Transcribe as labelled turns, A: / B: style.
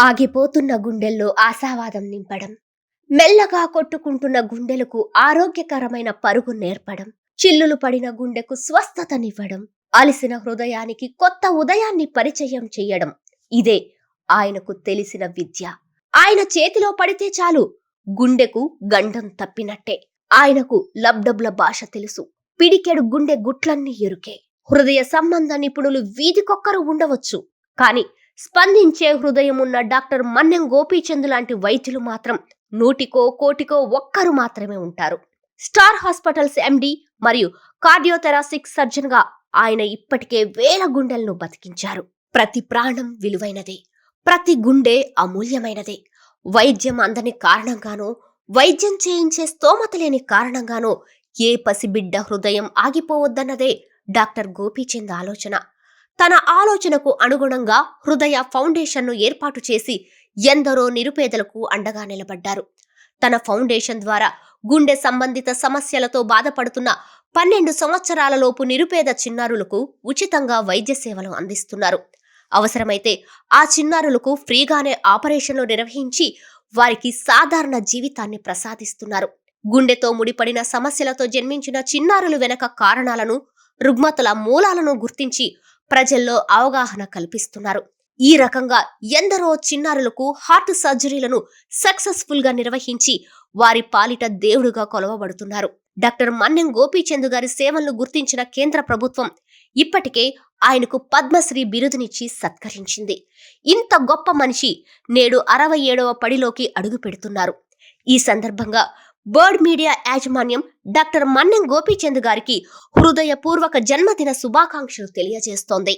A: ఆగిపోతున్న గుండెల్లో ఆశావాదం నింపడం మెల్లగా కొట్టుకుంటున్న గుండెలకు ఆరోగ్యకరమైన పరుగు నేర్పడం చిల్లులు పడిన గుండెకు స్వస్థతనివ్వడం అలిసిన హృదయానికి కొత్త ఉదయాన్ని పరిచయం చేయడం ఇదే ఆయనకు తెలిసిన విద్య. ఆయన చేతిలో పడితే చాలు గుండెకు గండం తప్పినట్టే. ఆయనకు లబ్డబ్ల భాష తెలుసు. పిడికెడు గుండె గుట్లన్నీ ఎరుకే. హృదయ సంబంధ నిపుణులు వీధికొక్కరు ఉండవచ్చు. కానీ స్పందించే హృదయం ఉన్న డాక్టర్ మన్నెం గోపీచంద్ లాంటి వైద్యులు మాత్రం నూటికో కోటికో ఒక్కరు మాత్రమే ఉంటారు. స్టార్ హాస్పిటల్స్ ఎండి మరియు కార్డియోథెరాసిక్ సర్జన్గా ఆయన ఇప్పటికే వేల గుండెలను బతికించారు. ప్రతి ప్రాణం విలువైనదే ప్రతి గుండె అమూల్యమైనదే. వైద్యం అందని కారణంగానో వైద్యం చేయించే స్తోమత లేని కారణంగానో ఏ పసిబిడ్డ హృదయం ఆగిపోవద్దన్నదే డాక్టర్ గోపీచంద్ ఆలోచన. తన ఆలోచనకు అనుగుణంగా హృదయ ఫౌండేషన్ను ఏర్పాటు చేసి ఎందరో నిరుపేదలకు అండగా నిలబడ్డారు. తన ఫౌండేషన్ ద్వారా గుండె సంబంధిత సమస్యలతో బాధపడుతున్న పన్నెండు సంవత్సరాలలోపు నిరుపేద చిన్నారులకు ఉచితంగా వైద్య సేవలు అందిస్తున్నారు. అవసరమైతే ఆ చిన్నారులకు ఫ్రీగానే ఆపరేషన్లు నిర్వహించి వారికి సాధారణ జీవితాన్ని ప్రసాదిస్తున్నారు. గుండెతో ముడిపడిన సమస్యలతో జన్మించిన చిన్నారులు వెనక కారణాలను రుగ్మతల మూలాలను గుర్తించి ప్రజల్లో అవగాహన కల్పిస్తున్నారు. ఈ రకంగా ఎందరో చిన్నారులకు హార్ట్ సర్జరీలను సక్సెస్ఫుల్గా నిర్వహించి వారి పాలిట దేవుడుగా కొలవబడుతున్నారు. డాక్టర్ మన్నెం గోపీచంద్ గారి సేవలను గుర్తించిన కేంద్ర ప్రభుత్వం ఇప్పటికే ఆయనకు పద్మశ్రీ బిరుదునిచ్చి సత్కరించింది. ఇంత గొప్ప మనిషి నేడు అరవై ఏడవ పడిలోకి అడుగు పెడుతున్నారు. ఈ సందర్భంగా బర్డ్ మీడియా యాజమాన్యం డాక్టర్ మన్నెం గోపీచంద్ గారికి హృదయపూర్వక జన్మదిన శుభాకాంక్షలు తెలియజేస్తోంది.